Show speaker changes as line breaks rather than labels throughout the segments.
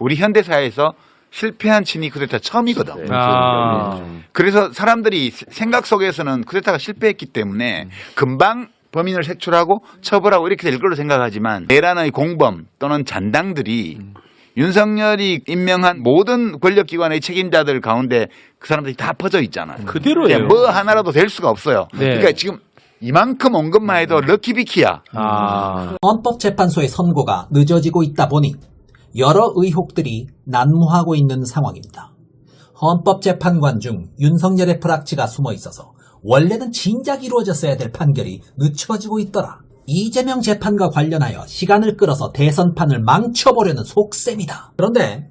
우리 현대사에서 실패한 친이 쿠데타 처음이거든.
네.
아.
그래서 사람들이 생각 속에서는 쿠데타가 실패했기 때문에 금방 범인을 색출하고 처벌하고 이렇게 될 걸로 생각하지만 내란의 공범 또는 잔당들이 윤석열이 임명한 모든 권력기관의 책임자들 가운데 그 사람들이 다 퍼져 있잖아요.
그대로예요.
뭐 하나라도 될 수가 없어요.
네.
그러니까 지금 이만큼 온 것만 해도 럭키비키야.
아.
헌법재판소의 선고가 늦어지고 있다 보니 여러 의혹들이 난무하고 있는 상황입니다. 헌법재판관 중 윤석열의 프락치가 숨어 있어서 원래는 진작 이루어졌어야 될 판결이 늦춰지고 있더라. 이재명 재판과 관련하여 시간을 끌어서 대선판을 망쳐보려는 속셈이다. 그런데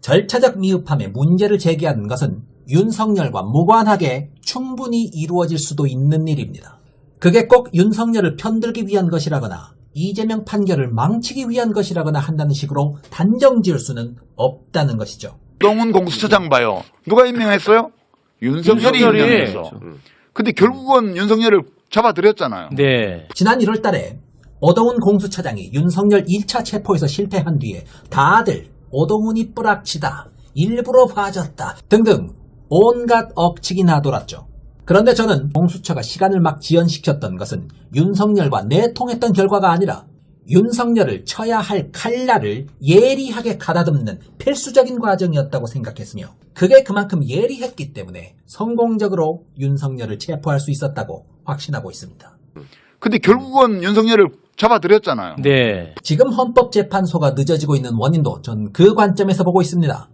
절차적 미흡함에 문제를 제기하는 것은 윤석열과 무관하게 충분히 이루어질 수도 있는 일입니다. 그게 꼭 윤석열을 편들기 위한 것이라거나 이재명 판결을 망치기 위한 것이라거나 한다는 식으로 단정 지을 수는 없다는 것이죠.
동훈 공수처장 봐요. 누가 임명했어요? 윤석열이
윤석열이.
임명했어. 근데 결국은 윤석열을 잡아들였잖아요.
네.
지난 1월 달에 오동훈 공수처장이 윤석열 1차 체포에서 실패한 뒤에 다들 오동훈이 뿌락치다, 일부러 봐줬다 등등 온갖 억측이 나돌았죠. 그런데 저는 공수처가 시간을 막 지연시켰던 것은 윤석열과 내통했던 결과가 아니라 윤석열을 쳐야 할 칼날을 예리하게 가다듬는 필수적인 과정이었다고 생각했으며 그게 그만큼 예리했기 때문에 성공적으로 윤석열을 체포할 수 있었다고 확신하고 있습니다.
근데 결국은 윤석열을 잡아들였잖아요.
네.
지금 헌법재판소가 늦어지고 있는 원인도 전 그 관점에서 보고 있습니다.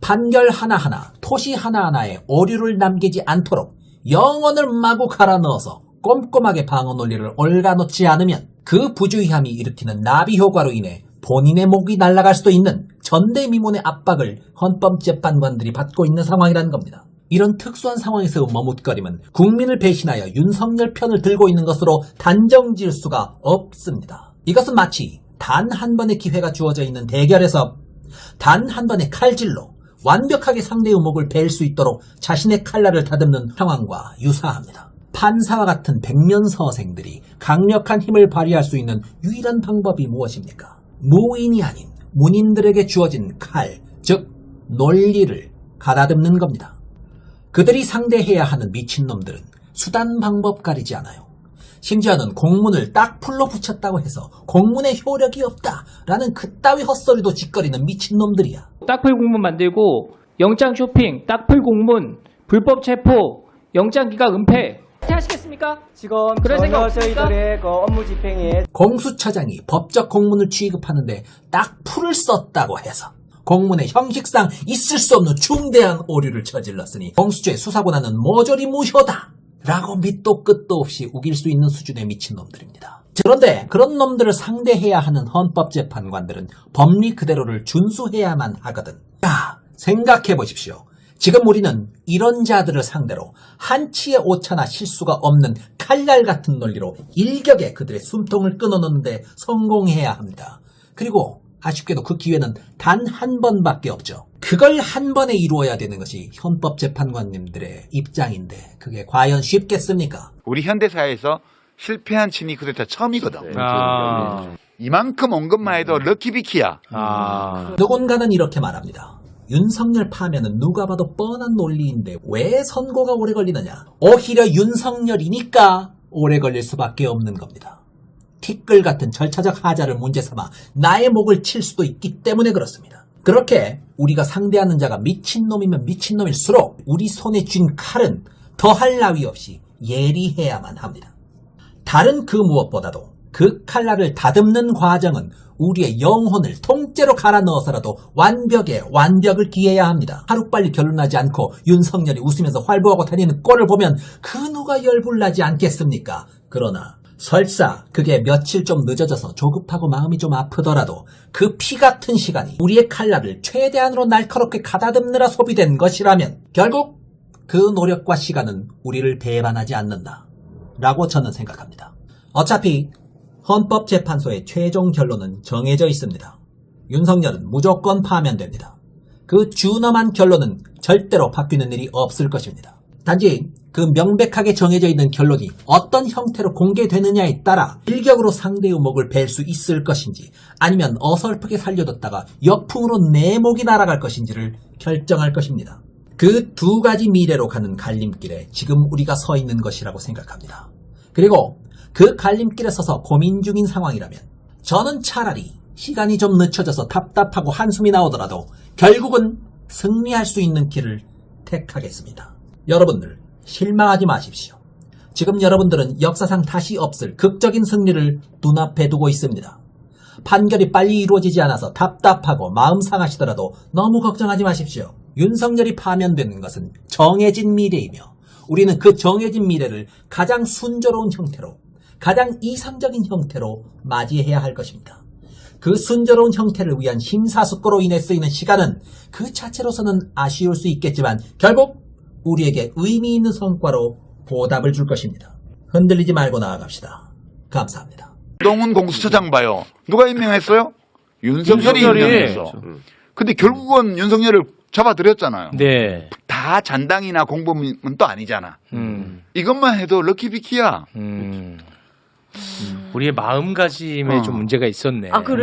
판결 하나하나, 토시 하나하나에 오류를 남기지 않도록 영혼을 마구 갈아 넣어서 꼼꼼하게 방어 논리를 얽어놓지 않으면 그 부주의함이 일으키는 나비 효과로 인해 본인의 목이 날아갈 수도 있는 전대미문의 압박을 헌법재판관들이 받고 있는 상황이라는 겁니다. 이런 특수한 상황에서 머뭇거림은 국민을 배신하여 윤석열 편을 들고 있는 것으로 단정 지을 수가 없습니다. 이것은 마치 단 한 번의 기회가 주어져 있는 대결에서 단 한 번의 칼질로 완벽하게 상대 의 목을 벨 수 있도록 자신의 칼날을 다듬는 상황과 유사합니다. 판사와 같은 백면서생들이 강력한 힘을 발휘할 수 있는 유일한 방법이 무엇입니까? 무인이 아닌 문인들에게 주어진 칼, 즉 논리를 가다듬는 겁니다. 그들이 상대해야 하는 미친놈들은 수단 방법 가리지 않아요. 심지어는 공문을 딱 풀로 붙였다고 해서 공문에 효력이 없다라는 그따위 헛소리도 짓거리는 미친놈들이야.
딱풀 공문 만들고 영장 쇼핑, 딱풀 공문, 불법 체포, 영장 기각 은폐 하시겠습니까?
지금
그럴 생각 없습니까?
저희들의 그 업무 집행에
공수처장이 법적 공문을 취급하는데 딱 풀을 썼다고 해서 공문에 형식상 있을 수 없는 중대한 오류를 저질렀으니 공수처의 수사권한은 모조리 무효다 라고 밑도 끝도 없이 우길 수 있는 수준의 미친놈들입니다. 그런데 그런 놈들을 상대해야 하는 헌법재판관들은 법리 그대로를 준수해야만 하거든. 야, 생각해 보십시오. 지금 우리는 이런 자들을 상대로 한치의 오차나 실수가 없는 칼날 같은 논리로 일격에 그들의 숨통을 끊어놓는데 성공해야 합니다. 그리고 아쉽게도 그 기회는 단 한 번밖에 없죠. 그걸 한 번에 이루어야 되는 것이 헌법재판관님들의 입장인데 그게 과연 쉽겠습니까?
우리 현대사에서 실패한 친이 쿠데타 처음이거든.
아.
이만큼 온 것만 해도 럭키비키야.
아.
누군가는 이렇게 말합니다. 윤석열 파면은 누가 봐도 뻔한 논리인데 왜 선고가 오래 걸리느냐? 오히려 윤석열이니까 오래 걸릴 수밖에 없는 겁니다. 티끌 같은 절차적 하자를 문제 삼아 나의 목을 칠 수도 있기 때문에 그렇습니다. 그렇게 우리가 상대하는 자가 미친놈이면 미친놈일수록 우리 손에 쥔 칼은 더할 나위 없이 예리해야만 합니다. 다른 그 무엇보다도 그 칼날을 다듬는 과정은 우리의 영혼을 통째로 갈아 넣어서라도 완벽에 완벽을 기해야 합니다. 하루빨리 결론나지 않고 윤석열이 웃으면서 활보하고 다니는 꼴을 보면 그 누가 열불나지 않겠습니까? 그러나 설사 그게 며칠 좀 늦어져서 조급하고 마음이 좀 아프더라도 그 피 같은 시간이 우리의 칼날을 최대한으로 날카롭게 가다듬느라 소비된 것이라면 결국 그 노력과 시간은 우리를 배반하지 않는다. 라고 저는 생각합니다. 어차피 헌법재판소의 최종 결론은 정해져 있습니다. 윤석열은 무조건 파면됩니다. 그 준엄한 결론은 절대로 바뀌는 일이 없을 것입니다. 단지 그 명백하게 정해져 있는 결론이 어떤 형태로 공개되느냐에 따라 일격으로 상대 의 목을 벨수 있을 것인지 아니면 어설프게 살려뒀다가 역풍으로 내 목이 날아갈 것인지를 결정할 것입니다. 그 두 가지 미래로 가는 갈림길에 지금 우리가 서 있는 것이라고 생각합니다. 그리고 그 갈림길에 서서 고민 중인 상황이라면 저는 차라리 시간이 좀 늦춰져서 답답하고 한숨이 나오더라도 결국은 승리할 수 있는 길을 택하겠습니다. 여러분들 실망하지 마십시오. 지금 여러분들은 역사상 다시 없을 극적인 승리를 눈앞에 두고 있습니다. 판결이 빨리 이루어지지 않아서 답답하고 마음 상하시더라도 너무 걱정하지 마십시오. 윤석열이 파면되는 것은 정해진 미래이며 우리는 그 정해진 미래를 가장 순조로운 형태로 가장 이상적인 형태로 맞이해야 할 것입니다. 그 순조로운 형태를 위한 심사숙고로 인해 쓰이는 시간은 그 자체로서는 아쉬울 수 있겠지만 결국 우리에게 의미 있는 성과로 보답을 줄 것입니다. 흔들리지 말고 나아갑시다. 감사합니다.
동훈 공수처장 봐요. 누가 임명했어요?
윤석열이.
임명했어. 근데 결국은 윤석열을 잡아들였잖아요.
네.
다 잔당이나 공범은 또 아니잖아.
음.
이것만 해도 럭키비키야.
음. 우리의 마음가짐에
어.
좀 문제가 있었네.
아, 그래?